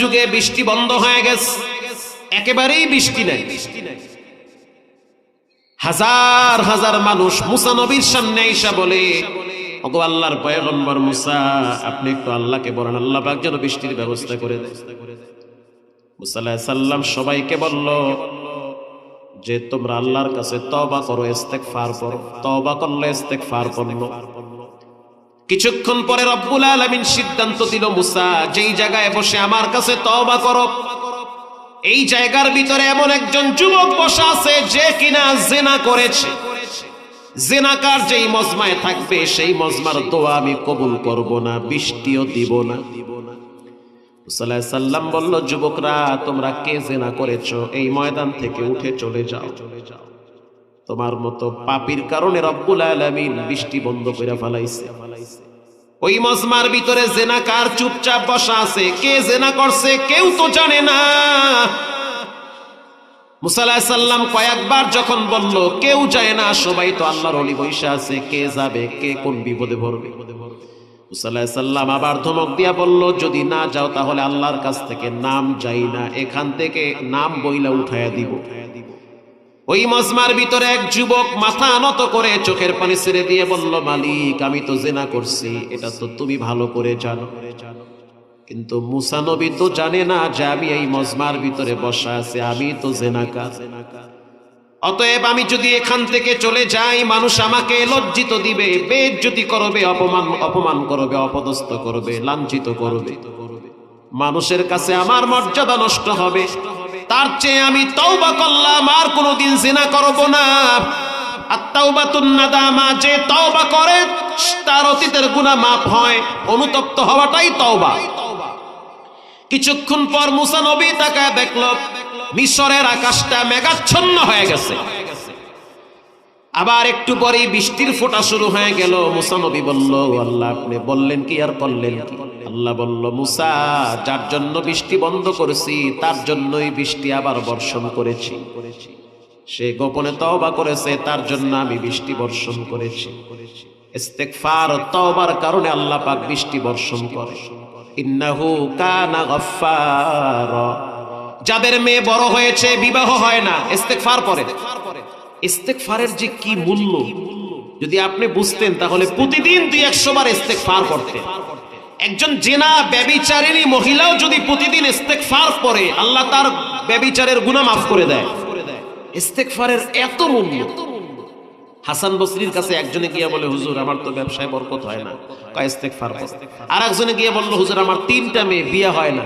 যুগে বৃষ্টি বন্ধ হয়ে গেছে। একেবারেই বৃষ্টি নাই। হাজার হাজার মানুষ মুসা নবীর সামনে আইসা বলে আল্লাহর আপনি একটু আল্লাহ যেন বৃষ্টির ব্যবস্থা করে দেয় সবাইকে বলল, যে তোমরা আল্লাহর কাছে তবা করো, ইস্তেগফার করো তবা করলে ইস্তেগফার করল কিছুক্ষণ পরে রব্বুল আলামিন সিদ্ধান্ত দিল, মুসা, যেই জায়গায় বসে আমার কাছে তওবা করো। এই জায়গার ভিতরে এমন একজন যুবক বসা আছে যে কিনা জেনা করেছে। জেনাকার যেই মজমায় থাকবে, সেই মজমার দোয়া আমি কবুল করব না, বৃষ্টিও দিব না। সাল্লাম বলল, যুবকরা, তোমরা কে জেনা করেছ? এই ময়দান থেকে উঠে চলে যাও। তোমার মতো পাপির কারণে রব্বুল আলামিন বৃষ্টি বন্ধ করে ফেলাইছে। ওই মজমার ভিতরে জেনাকার চুপচাপ বসা আছে। কে জেনা করছে কেউ তো জানে না। মুসাল্লাহ সাল্লাম কয়েকবার যখন বলল, কেউ যায় না, সবাই তো আল্লাহর অলি বৈশা আছে, কে যাবে, কে কোন বিপদে পড়বে? মুসাল্লাহ সাল্লাম আবার ধমক দিয়া বলল, যদি না যাও তাহলে আল্লাহর কাছ থেকে নাম যাই না, এখান থেকে নাম বইলা উঠাইয়া দিব। ওই মজমার ভিতরে এক যুবক মাথা নত করে চোখের পানি ছেড়ে দিয়ে বলল, মালিক, আমি তো জেনা করছি, এটা তো তুমি ভালো করে জানো। কিন্তু মুসা নবী তো জানে না যে আমি এই মজমার ভিতরে বসা আছি, আমি তো জেনাকা অতএব আমি যদি এখান থেকে চলে যাই, মানুষ আমাকে লজ্জিত দিবে, বেজ্জতি করবে, অপমান অপমান করবে, অপদস্থ করবে, লাঞ্ছিত করবে। মানুষের কাছে আমার মর্যাদা নষ্ট হবে। তার চেয়ে আমি তওবা করলাম, আর কোনোদিন জিনা করব না। যে করে, তার অতীতের গুণা হয়। অনুতপ্ত হওয়াটাই কিছুক্ষণ পর মুসা তাকায় দেখল, মিশরের আকাশটা মেঘাচ্ছন্ন হয়ে গেছে। আবার একটু পরেই বৃষ্টির ফোঁটা শুরু হয়ে গেল। মুসা নবী বলল আল্লাহ, আপনি বললেন কি আর করলেন কি? আল্লাহ বলল, মুসা, যার জন্য বৃষ্টি বন্ধ করেছি, তার জন্যই বৃষ্টি আবার বর্ষণ করেছি। সে গোপনে তওবা করেছে, তার জন্য আমি বৃষ্টি বর্ষণ করেছি। ইস্তেগফার তওবার কারণে আল্লাহ পাক বৃষ্টি বর্ষণ করে। ইন্নাহু কানা গফফার। যাদের মেয়ে বড় হয়েছে, বিবাহ হয় না, ইস্তেগফার পরে ইস্তেগফারের যে কি মূল্য? যদি আপনি বুঝতেন, তাহলে প্রতিদিন দুই একশো বার ইস্তেগফার করতেন। একজন জেনা, ব্যবিচারিণী মহিলাও যদি প্রতিদিন ইস্তেগফার করে, আল্লাহ তার ব্যবিচারের গুণা মাফ করে দেয়। ইস্তেগফারের এত মূল্য। হাসান বসরির কাছে একজনে গিয়ে বলে, হুজুর, আমার তো ব্যবসায় বরকত হয় না। আর একজনে গিয়ে বলল, হুজুর, আমার তিনটা মেয়ে বিয়ে হয় না।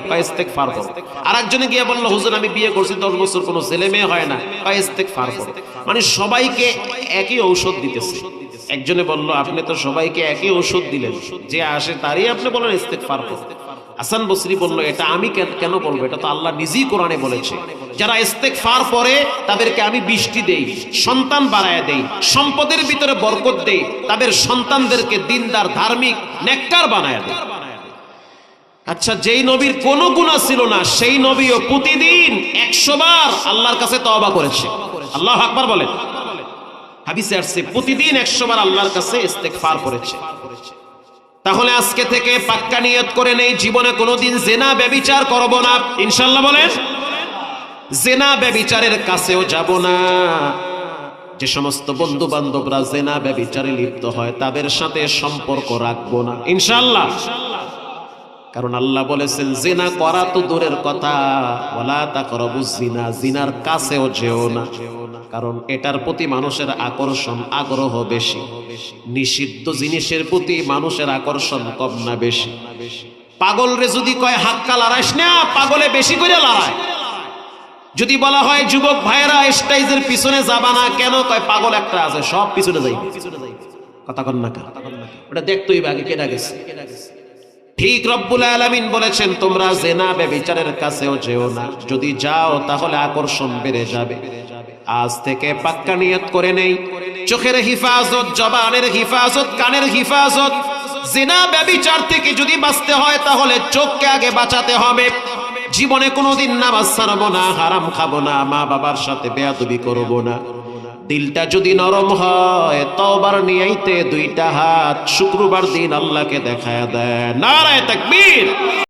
আর একজনে গিয়ে বলল, হুজুর, আমি বিয়ে করছি, দশ বছর কোনো ছেলে মেয়ে হয় না। কয় ইস্তেগফার করো। মানে সবাইকে একই ঔষধ দিতেছে। একজনে বলল, আপনি তো সবাইকে একই ঔষধ দিলেন। যে আসে তারই আপনি বলেন ইস্তেগফার করো। হাসান বসরি বলল, এটা আমি কেন- বলব? এটা তো আল্লাহ নিজেই কোরআনে বলেছে। যারা ইস্তেগফার পরে তাদেরকে আমি বৃষ্টি দেই, সন্তান বাড়ায় দেই, সম্পদের ভিতরে বরকত দেই, তাদের সন্তানদেরকে দিনদার, ধার্মিক, নেককার বানায় দেয় আচ্ছা যেই নবীর কোনো গুণা ছিল না, সেই নবীও প্রতিদিন একশো বার আল্লাহর কাছে তওবা করেছে। আল্লাহ আকবার বলেন। হাদিসে আসছে, প্রতিদিন একশো বার আল্লাহর কাছে ইস্তেগফার করেছে। তাহলে আজকে থেকে পাক্কা নিয়ত করে নেই, জীবনে কোনোদিন জেনা ব্যবিচার করব না। ইনশাল্লাহ বলেন? জেনা ব্যবিচারের কাছেও যাব না। যে সমস্ত বন্ধু বান্ধবরা জেনা ব্যবিচারে লিপ্ত হয়, তাদের সাথে সম্পর্ক রাখব না। ইনশাল্লাহ কারণ আল্লাহ বলেছেন, জিনা করা তো দূরের কথা। ওলা তা করব জিনা জিনার কাছেও যেও না। কারণ এটার প্রতি মানুষের আকর্ষণ আগ্রহ বেশি। নিষিদ্ধ জিনিসের প্রতি মানুষের আকর্ষণ কম না বেশি। পাগল রে যদি কয় হাক্কা লড়াইস না, পাগলে বেশি করে লড়ায়। যদি বলা হয়, যুবক ভাইরা স্টাইজের পিছনে যাবা না, কেন? কয়, পাগল একটা আছে, সব পিছনে যাই কথা কন না? ওটা দেখতেই আগে কেনা গেছে। ঠিক রব্বুল আলামিন বলেছেন, তোমরা জেনা ব্যভিচারের কাছেও যেও না। যদি যাও, তাহলে আকর্ষণ বেড়ে যাবে। আজ থেকে পাক্কা নিয়ত করে নেই। চোখের হিফাজত, জবানের হিফাজত, কানের হিফাজত। জেনা ব্যভিচার থেকে যদি বাঁচতে হয়, তাহলে চোখকে আগে বাঁচাতে হবে। জীবনে কোনোদিন নামাজ ছাড়বো না, হারাম খাব না মা বাবার সাথে বেয়াদবি করব না। দিলটা যদি নরম হয়, তওবার নিয়াইতে দুইটা হাত শুক্রবার দিন আল্লাহকে দেখায় দেয়। নারায় তাকবীর!